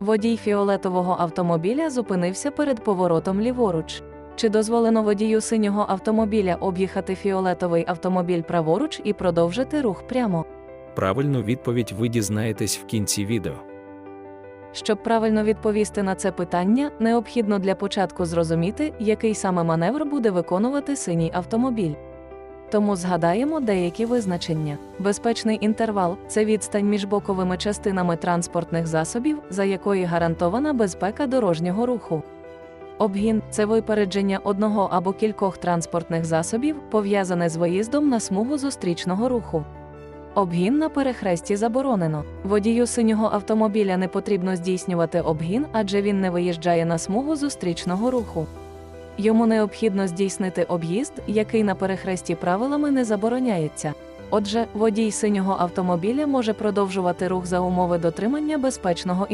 Водій фіолетового автомобіля зупинився перед поворотом ліворуч. Чи дозволено водію синього автомобіля об'їхати фіолетовий автомобіль праворуч і продовжити рух прямо? Правильну відповідь ви дізнаєтесь в кінці відео. Щоб правильно відповісти на це питання, необхідно для початку зрозуміти, який саме маневр буде виконувати синій автомобіль. Тому згадаємо деякі визначення. Безпечний інтервал це відстань між боковими частинами транспортних засобів, за якої гарантована безпека дорожнього руху. Обгін це випередження одного або кількох транспортних засобів, пов'язане з виїздом на смугу зустрічного руху. Обгін на перехресті заборонено. Водію синього автомобіля не потрібно здійснювати обгін, адже він не виїжджає на смугу зустрічного руху. Йому необхідно здійснити об'їзд, який на перехресті правилами не забороняється. Отже, водій синього автомобіля може продовжувати рух за умови дотримання безпечного